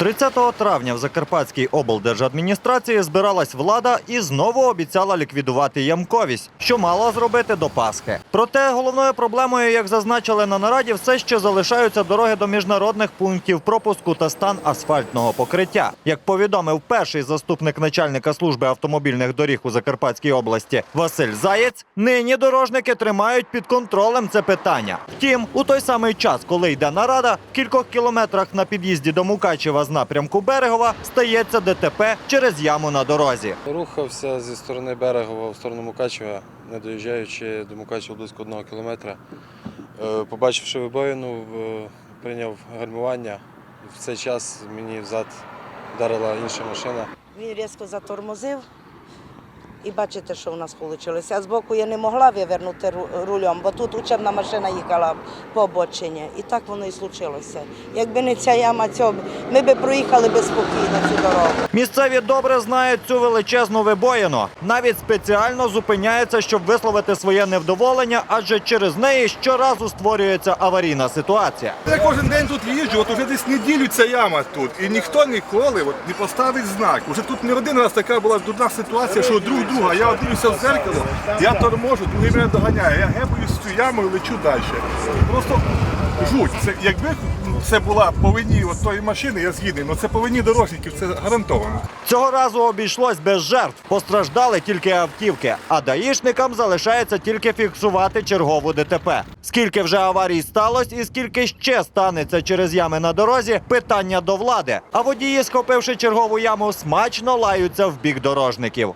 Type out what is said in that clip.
30 травня в Закарпатській облдержадміністрації збиралась влада і знову обіцяла ліквідувати ямковість, що мала зробити до Пасхи. Проте головною проблемою, як зазначили на нараді, все ще залишаються дороги до міжнародних пунктів пропуску та стан асфальтного покриття. Як повідомив перший заступник начальника служби автомобільних доріг у Закарпатській області Василь Заєць, нині дорожники тримають під контролем це питання. Втім, у той самий час, коли йде нарада, в кількох кілометрах на під'їзді до Мукачева з напрямку Берегова стається ДТП через яму на дорозі. Рухався зі сторони Берегова в сторону Мукачева, не доїжджаючи до Мукачева близько одного кілометра. Е, Побачивши вибоїну, прийняв гальмування. В цей час мені взад вдарила інша машина. Він різко затормозив. І бачите, що в нас вийшло. А збоку я не могла вивернути рулем, бо тут учебна машина їхала по обочині. І так воно і случилося. Якби не ця яма, цього, ми б проїхали би спокійно цю дорогу. Місцеві добре знають цю величезну вибоїну. Навіть спеціально зупиняються, щоб висловити своє невдоволення, адже через неї щоразу створюється аварійна ситуація. Я кожен день тут їжджу, от уже десь неділю ця яма тут. І ніхто ніколи от, не поставить знак. Уже тут не один раз така була дурна ситуація, що друг друга. Я дивлюся в зеркало, я торможу, другий мене доганяє. Я гепаюсь цю яму і лечу далі. Просто жуть. Це, якби це була по вині от тої машини, я згідний, але це по вині дорожників, це гарантовано. Цього разу обійшлось без жертв. Постраждали тільки автівки, а даїшникам залишається тільки фіксувати чергову ДТП. Скільки вже аварій сталося і скільки ще станеться через ями на дорозі, питання до влади. А водії, схопивши чергову яму, смачно лаються в бік дорожників.